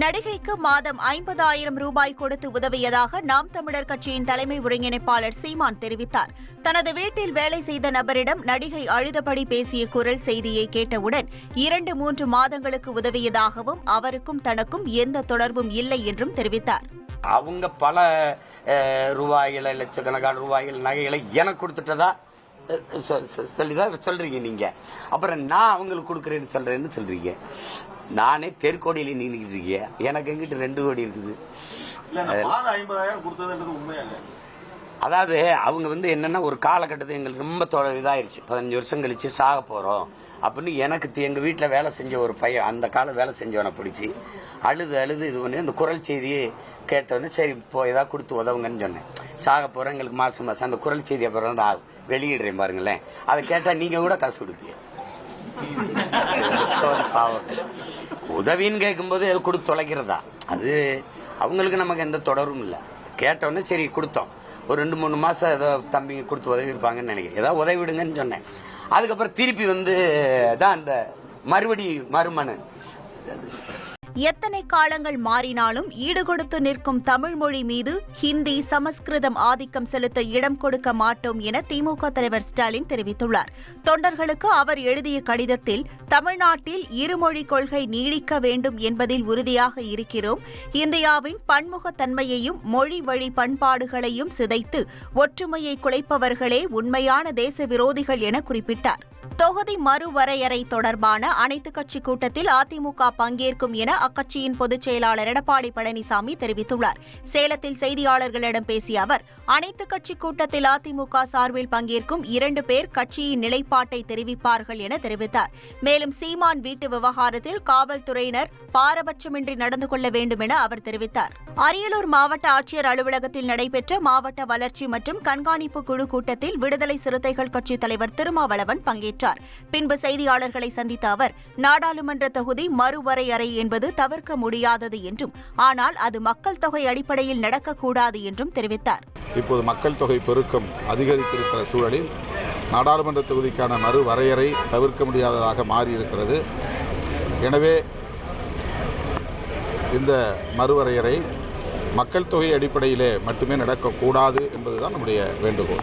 நடிகைக்கு மாதம் ஐம்பதாயிரம் ரூபாய் கொடுத்து உதவியதாக நாம் தமிழர் கட்சியின் தலைமை ஒருங்கிணைப்பாளர் சீமான் தெரிவித்தார். தனது வீட்டில் வேலை செய்த நபரிடம் நடிகை அழுதபடி பேசிய குரல் செய்தியை கேட்டவுடன் இரண்டு மூன்று மாதங்களுக்கு உதவியதாகவும் அவருக்கும் தனக்கும் எந்த தொடர்பும் இல்லை என்றும் தெரிவித்தார். அவங்க பல ரூபாய்களை லட்சக்கணக்கான ரூபாய்கள் நகைகளை எனக்கு கொடுத்துட்டதா? சொல்லிதான் சொல்றீங்க நீங்க. அப்புறம் நான் அவங்களுக்கு கொடுக்குறேன்னு சொல்றேன்னு சொல்றீங்க. நானே தெற்கோடியில் நின்றுக்கிட்டு இருக்கேன். எனக்கு எங்கிட்ட ரெண்டு கோடி இருக்குது. அதாவது அவங்க வந்து என்னன்னா ஒரு காலகட்டத்தில் எங்களுக்கு ரொம்ப தொ இதாயிருச்சு. பதினஞ்சு வருஷம் கழிச்சு சாக போகிறோம் அப்படின்னு எனக்கு தி- எங்க வீட்டில் வேலை செஞ்ச ஒரு பையன் அந்த காலம் வேலை செஞ்சவனை பிடிச்சி அழுது அழுது இது பண்ணி அந்த குரல் செய்தியை கேட்டோன்னே சரி இப்போ ஏதாவது கொடுத்து உதவுங்கன்னு சொன்னேன். சாக போகிறோம் எங்களுக்கு மாதம் மாதம் அந்த குரல் செய்தியை அப்புறம் நான் வெளியிடுறேன் பாருங்களேன். அதை கேட்டால் நீங்கள் கூட காசு கொடுப்பீங்க. பாவம். உதவின்னு கேட்கும்போது அது கொடுத்து தொலைக்கிறதா? அது அவங்களுக்கு நமக்கு எந்த தொடரும் இல்லை. கேட்டோன்னே சரி கொடுத்தோம். ஒரு ரெண்டு மூணு மாதம் ஏதோ தம்பிங்க கொடுத்து உதவி இருப்பாங்கன்னு நினைக்கிறேன். ஏதாவது உதவி விடுங்கன்னு சொன்னேன். அதுக்கப்புறம் திருப்பி வந்து தான் அந்த மறுபடி மறுமனு எத்தனை காலங்கள் மாறினாலும் ஈடுகொடுத்து நிற்கும் தமிழ் மொழி மீது ஹிந்தி சமஸ்கிருதம் ஆதிக்கம் செலுத்த இடம் கொடுக்க மாட்டோம் என திமுக தலைவர் ஸ்டாலின் தெரிவித்துள்ளார். தொண்டர்களுக்கு அவர் எழுதிய கடிதத்தில் தமிழ்நாட்டில் இருமொழி கொள்கை நீடிக்க வேண்டும் என்பதில் உறுதியாக இருக்கிறோம். இந்தியாவின் பன்முகத்தன்மையையும் மொழி வழி பண்பாடுகளையும் சிதைத்து ஒற்றுமையை குலைப்பவர்களே உண்மையான தேச விரோதிகள் என குறிப்பிட்டார். தொகுதி மறுவரையறை தொடர்பான அனைத்துக் கட்சி கூட்டத்தில் அதிமுக பங்கேற்கும் என அக்கட்சியின் பொதுச் செயலாளர் எடப்பாடி பழனிசாமி தெரிவித்துள்ளார். சேலத்தில் செய்தியாளர்களிடம் பேசிய அவர் அனைத்துக் கட்சி கூட்டத்தில் அதிமுக சார்பில் பங்கேற்கும் இரண்டு பேர் கட்சியின் நிலைப்பாட்டை தெரிவிப்பார்கள் என தெரிவித்தார். மேலும் சீமான் வீட்டு விவகாரத்தில் காவல்துறையினர் பாரபட்சமின்றி நடந்து கொள்ள வேண்டும் என அவர் தெரிவித்தார். அரியலூர் மாவட்ட ஆட்சியர் அலுவலகத்தில் நடைபெற்ற மாவட்ட வளர்ச்சி மற்றும் கண்காணிப்பு குழு கூட்டத்தில் விடுதலை சிறுத்தைகள் கட்சித் தலைவர் திருமாவளவன் பங்கேற்றார். பின்பு செய்தியாளர்களை சந்தித்த அவர் நாடாளுமன்ற தொகுதி மறுவரையறை என்பது தவிர்க்க முடியாதது என்றும் ஆனால் அது மக்கள் தொகை அடிப்படையில் நடக்கக்கூடாது என்றும் தெரிவித்தார். இப்போது மக்கள் தொகை பெருக்கம் அதிகரித்திருக்கிற சூழலில் நாடாளுமன்ற தொகுதிக்கான மறுவரையறை தவிர்க்க முடியாததாக மாறியிருக்கிறது. எனவே இந்த மறுவரையறை மக்கள் தொகை அடிப்படையிலே மட்டுமே நடக்கக்கூடாது என்பதுதான் நம்முடைய வேண்டுகோள்.